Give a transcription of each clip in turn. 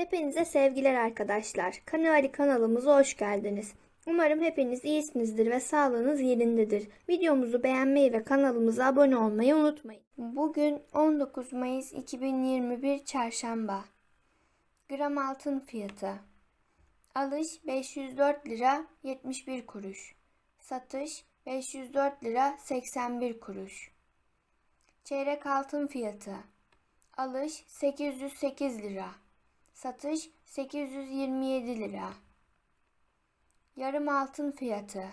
Hepinize sevgiler arkadaşlar. Kanali kanalımıza hoş geldiniz. Umarım hepiniz iyisinizdir ve sağlığınız yerindedir. Videomuzu beğenmeyi ve kanalımıza abone olmayı unutmayın. Bugün 19 Mayıs 2021 Çarşamba. Gram altın fiyatı. Alış 504 lira 71 kuruş. Satış 504 lira 81 kuruş. Çeyrek altın fiyatı. Alış 808 lira. Satış 827 lira. Yarım altın fiyatı.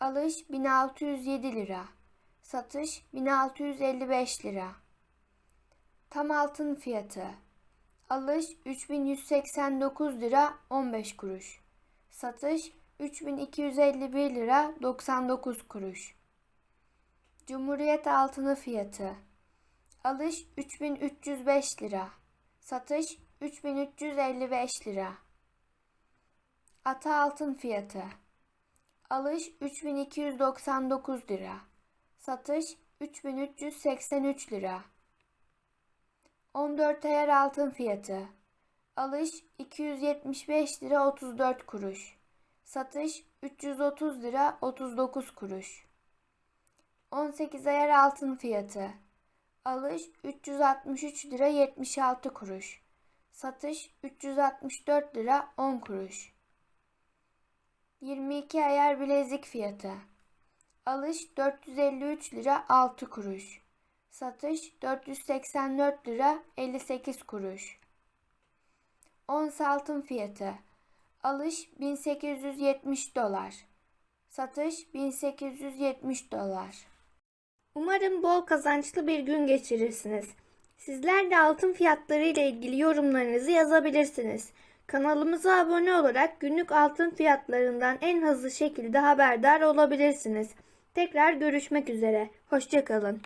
Alış 1607 lira. Satış 1655 lira. Tam altın fiyatı. Alış 3189 lira 15 kuruş. Satış 3251 lira 99 kuruş. Cumhuriyet altını fiyatı. Alış 3305 lira. Satış 3355 lira. Ata altın fiyatı. Alış 3299 lira. Satış 3383 lira. 14 ayar altın fiyatı. Alış 275 lira 34 kuruş. Satış 330 lira 39 kuruş. 18 ayar altın fiyatı. Alış 363 lira 76 kuruş. Satış 364 lira 10 kuruş. 22 ayar bilezik fiyatı. Alış 453 lira 6 kuruş. Satış 484 lira 58 kuruş. Ons altın fiyatı. Alış 1870 dolar. Satış 1870 dolar. Umarım bol kazançlı bir gün geçirirsiniz. Sizler de altın fiyatları ile ilgili yorumlarınızı yazabilirsiniz. Kanalımıza abone olarak günlük altın fiyatlarından en hızlı şekilde haberdar olabilirsiniz. Tekrar görüşmek üzere. Hoşçakalın.